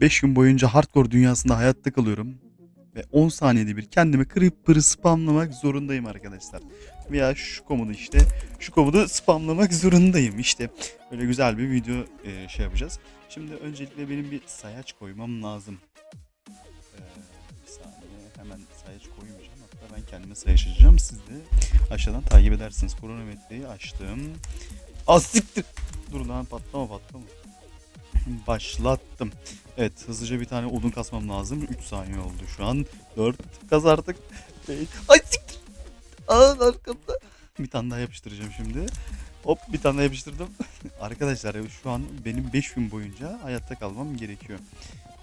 5 gün boyunca hardcore dünyasında hayatta kalıyorum. Ve 10 saniyede bir kendimi creeper'ı spamlamak zorundayım arkadaşlar. Veya şu komodu işte şu komodu spamlamak zorundayım işte. Böyle güzel bir video e, şey yapacağız. Şimdi öncelikle benim bir sayaç koymam lazım. Ee, bir saniye hemen sayaç koymayacağım. Hatta ben kendime sayaç açacağım. Siz de aşağıdan takip edersiniz. Kronometreyi açtım. Az siktir. Dur lan patlama patlama. Başlattım. Evet hızlıca bir tane odun kasmam lazım. 3 saniye oldu şu an. 4 kaz artık. Ay siktir. Aa arkamda. Bir tane daha yapıştıracağım şimdi. Hop bir tane daha yapıştırdım. Arkadaşlar şu an benim 5 gün boyunca hayatta kalmam gerekiyor.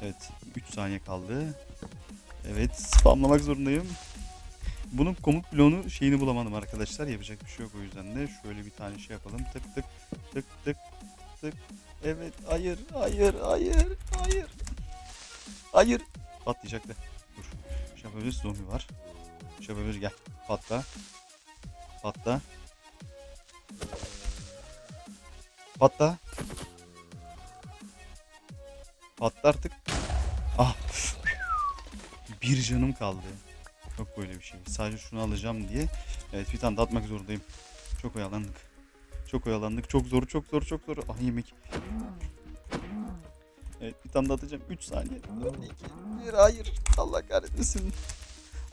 Evet 3 saniye kaldı. Evet spamlamak zorundayım. Bunun komut bloğunu şeyini bulamadım arkadaşlar. Yapacak bir şey yok o yüzden de. Şöyle bir tane şey yapalım. Tık tık tık tık tık. Evet hayır hayır hayır hayır. Hayır. Patlayacaktı. Dur. Yapabiliriz zombi var. Yapabiliriz gel. Patla. Patla. Patla. Patla artık. Ah. Bir canım kaldı. Yok böyle bir şey. Sadece şunu alacağım diye. Evet bir tane de atmak zorundayım. Çok oyalandık. Çok oyalandık. Çok zor, çok zor, çok zor. Ah yemek. Evet bir tane de atacağım. 3 saniye. 2, 1, hayır. Allah kahretmesin.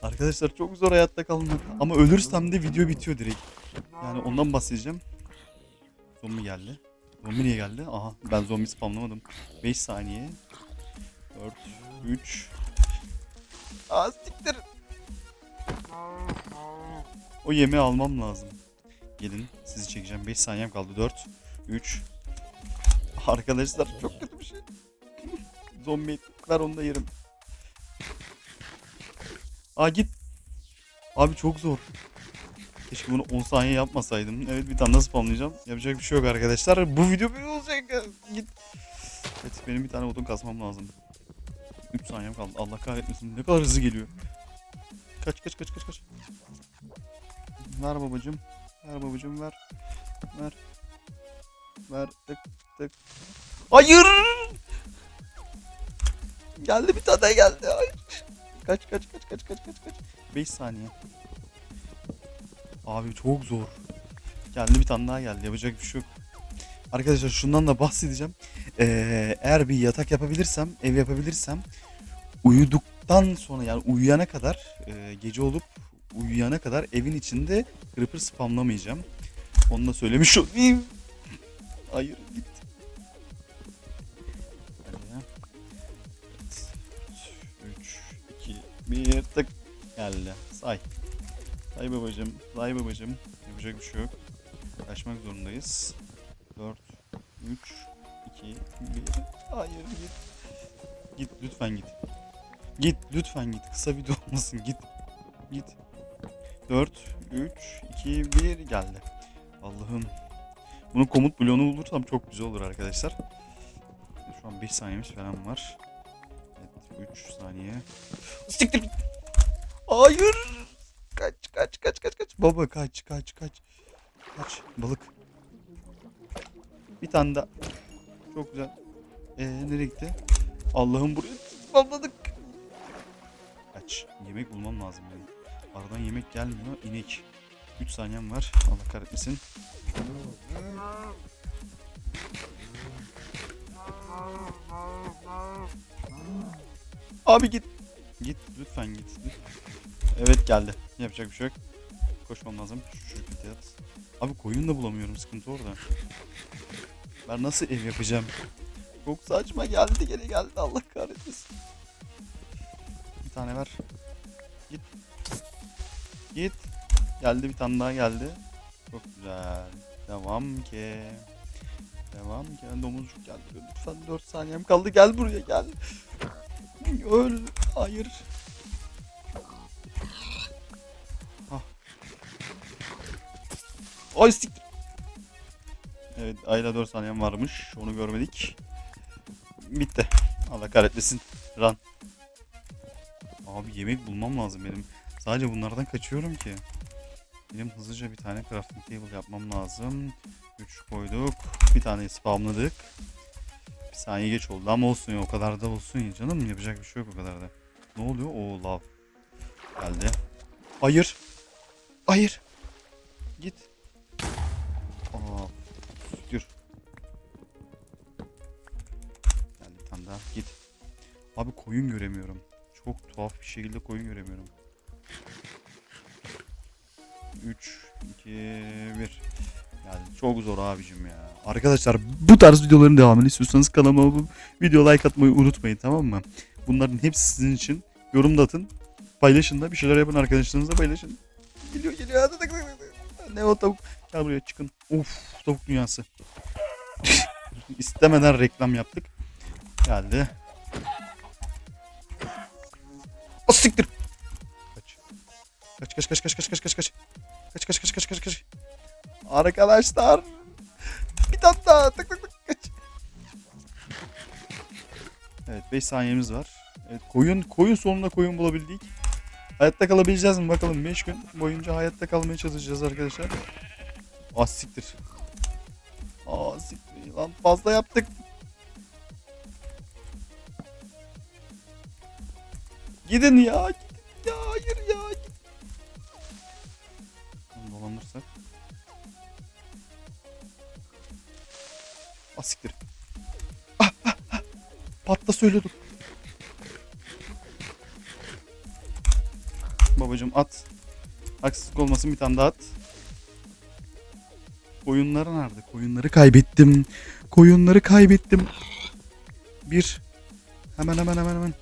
Arkadaşlar çok zor hayatta kalmak. Ama ölürsem de video bitiyor direkt. Yani ondan bahsedeceğim. Zombi geldi. Zombi niye geldi? Aha ben zombi spamlamadım. 5 saniye. 4, 3. Aa siktir. O yemeği almam lazım. Gelin sizi çekeceğim. 5 saniyem kaldı. 4, 3. Arkadaşlar çok kötü bir şey. Zombi ver onu da yerim. Aa git. Abi çok zor. Keşke bunu 10 saniye yapmasaydım. Evet bir tane daha spamlayacağım. Yapacak bir şey yok arkadaşlar. Bu video böyle olacak. Git. Evet benim bir tane odun kasmam lazım. 3 saniyem kaldı. Allah kahretmesin. Ne kadar hızlı geliyor. Kaç kaç kaç kaç kaç. Ver babacım. Ver babacım ver. Ver. Ver. Tık tık. Hayır. Geldi bir tane geldi. Hayır. Kaç kaç kaç kaç kaç kaç kaç. 5 saniye. Abi çok zor. Geldi bir tane daha geldi. Yapacak bir şey yok. Arkadaşlar şundan da bahsedeceğim. Ee, eğer bir yatak yapabilirsem, ev yapabilirsem uyuduktan sonra yani uyuyana kadar e, gece olup uyuyana kadar evin içinde creeper spamlamayacağım. Onu da söylemiş olayım. Hayır git. Ya. 3, 2, 1 tık geldi. Say. Say babacım. Say babacım. Yapacak bir şey yok. Kaçmak zorundayız. 4, 3, 2, 1. Hayır git. Git lütfen git. Git lütfen git. Kısa video olmasın git. Git. 4, 3, 2, 1 geldi. Allah'ım. Bunun komut bloğunu bulursam çok güzel olur arkadaşlar. Şu an 5 saniyemiz falan var. Evet 3 saniye. Siktir. Hayır. Kaç kaç kaç kaç kaç. Baba kaç kaç kaç. Kaç balık. Bir tane daha. Çok güzel. Ee nereye gitti? Allah'ım buraya spamladık. Kaç. Yemek bulmam lazım benim. Aradan yemek gelmiyor. İnek. 3 saniyem var. Allah kahretmesin. Abi git. Git lütfen git. Evet geldi. Yapacak bir şey yok. Koşmam lazım. Şu kötü yat. Abi koyun da bulamıyorum. Sıkıntı orada. Ben nasıl ev yapacağım? Çok saçma geldi gene geldi. Allah kahretmesin. Bir tane ver. Git. Git. Geldi bir tane daha geldi. Çok güzel. Devam ki. Devam ki. Domuzcuk geldi. Lütfen 4 saniyem kaldı. Gel buraya gel. Öl. Hayır. Ah. Ay siktir. Evet ayla 4 saniyem varmış. Onu görmedik. Bitti. Allah kahretmesin. Run. Abi yemek bulmam lazım benim. Sadece bunlardan kaçıyorum ki. Benim hızlıca bir tane crafting table yapmam lazım. 3 koyduk. Bir tane spamladık. Bir saniye geç oldu ama olsun ya o kadar da olsun ya canım yapacak bir şey yok o kadar da. Ne oluyor? Oo lav. Geldi. Hayır. Hayır. Git. Aa. Dur. Geldi tane daha. Git. Abi koyun göremiyorum. Çok tuhaf bir şekilde koyun göremiyorum. 3, 2, 1. Yani çok zor abicim ya. Arkadaşlar bu tarz videoların devamını istiyorsanız kanalıma bu video like atmayı unutmayın tamam mı? Bunların hepsi sizin için. Yorum da atın. Paylaşın da bir şeyler yapın arkadaşlarınızla paylaşın. Geliyor geliyor. Hadi, hadi, hadi. Ne o tavuk? Gel buraya çıkın. Of tavuk dünyası. İstemeden reklam yaptık. Geldi. O siktir. Kaç. Kaç kaç kaç kaç kaç kaç kaç kaç. Kaç kaç kaç kaç kaç. Arkadaşlar. Bir tane daha. Tık tık tık kaç. Evet 5 saniyemiz var. Evet koyun koyun sonunda koyun bulabildik. Hayatta kalabileceğiz mi bakalım 5 gün boyunca hayatta kalmaya çalışacağız arkadaşlar. Ah siktir. Aa siktir lan fazla yaptık. Gidin ya. Ah siktir. Ah, ah, ah. Patla söylüyordum. Babacım at. Haksızlık olmasın bir tane daha at. Koyunlar nerede? Koyunları kaybettim. Koyunları kaybettim. Bir. Hemen hemen hemen hemen.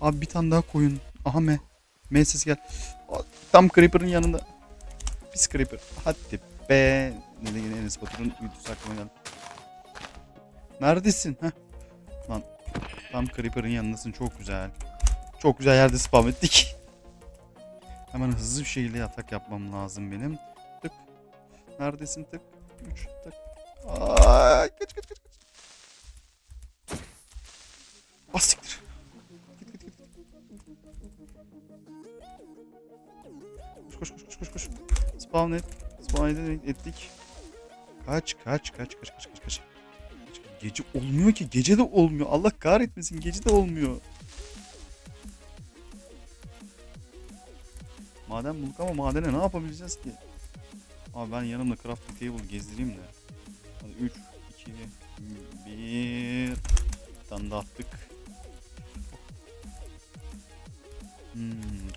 Abi bir tane daha koyun. Aha me. Me ses gel. Tam Creeper'ın yanında. Pis Creeper. Hadi be. Ne de yine Enes Batur'un videosu aklıma geldi. Neredesin? Heh. Lan tam Creeper'ın yanındasın. Çok güzel. Çok güzel yerde spam ettik. Hemen hızlı bir şekilde yatak yapmam lazım benim. Tık. Neredesin tık? 3 tık. Aa, kaç kaç kaç kaç. Ah siktir. Git koş koş koş koş koş. Spawn et. Spawn et, ettik. Kaç kaç kaç kaç kaç kaç kaç. Gece olmuyor ki. Gece de olmuyor. Allah kahretmesin. Gece de olmuyor. Maden bulduk ama madene ne yapabileceğiz ki? Abi ben yanımda crafting table gezdireyim de. Hadi 3, 2, 1. Bir attık. Hmm,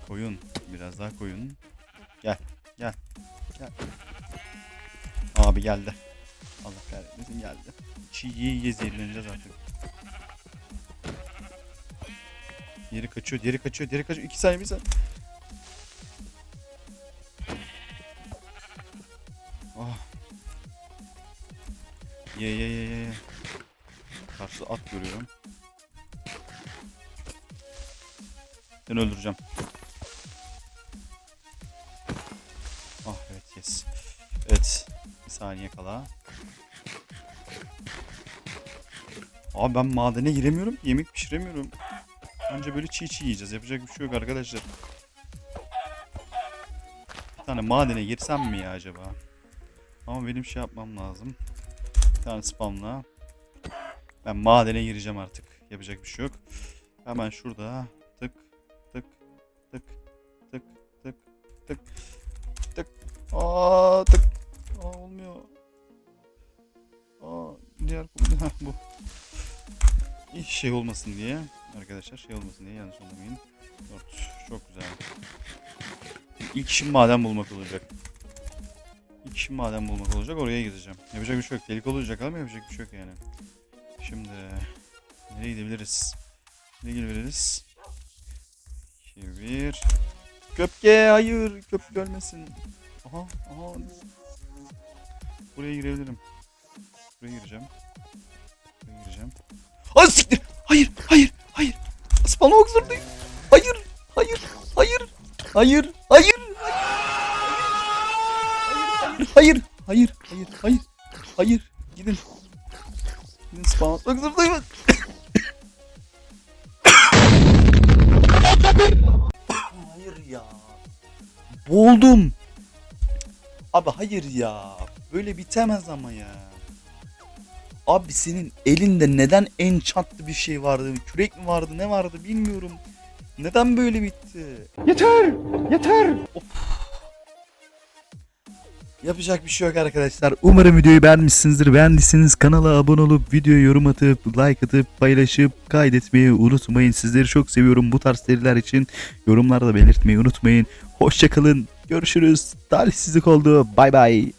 koyun. Biraz daha koyun. Gel, gel, gel. Abi geldi. Allah kahretmesin geldi. Çiğ yiye yiye zehirleneceğiz artık. Diğeri kaçıyor, diğeri kaçıyor, diğeri kaçıyor. 2 saniye, bir saniye. Ah. Ye ye ye ye. Karşı at görüyorum. Seni öldüreceğim. Ah evet yes. Evet. Bir saniye kala. Abi ben madene giremiyorum. Yemek pişiremiyorum. Anca böyle çiğ çiğ yiyeceğiz. Yapacak bir şey yok arkadaşlar. Bir tane madene girsem mi ya acaba? Ama benim şey yapmam lazım. Bir tane spamla. Ben madene gireceğim artık. Yapacak bir şey yok. Hemen şurada tık tık tık tık tık tık tık. Aa tık. Aa olmuyor. Aa diğer bu. Şey olmasın diye arkadaşlar şey olmasın diye yanlış anlamayın. 4 çok güzel. İlk işim maden bulmak olacak. İlk işim maden bulmak olacak oraya gideceğim. Yapacak bir şey yok. Delik olacak ama yapacak bir şey yok yani. Şimdi nereye gidebiliriz? Nereye gidebiliriz? 2 1 Köpke hayır köpke ölmesin. Aha aha. Buraya girebilirim. Buraya gireceğim. Buraya gireceğim. Ay siktir. Hayır hayır hayır. Spamlamak zorundayım. Hayır hayır hayır hayır hayır hayır hayır hayır hayır hayır gidin gidin spam atmak zorundayım hayır ya boğuldum abi hayır ya böyle bitemez ama ya Abi senin elinde neden en çatlı bir şey vardı? Kürek mi vardı ne vardı bilmiyorum. Neden böyle bitti? Yeter! Yeter! Yapacak bir şey yok arkadaşlar. Umarım videoyu beğenmişsinizdir. Beğendiyseniz kanala abone olup videoya yorum atıp like atıp paylaşıp kaydetmeyi unutmayın. Sizleri çok seviyorum bu tarz seriler için. Yorumlarda belirtmeyi unutmayın. Hoşçakalın. Görüşürüz. Talihsizlik oldu. Bay bay.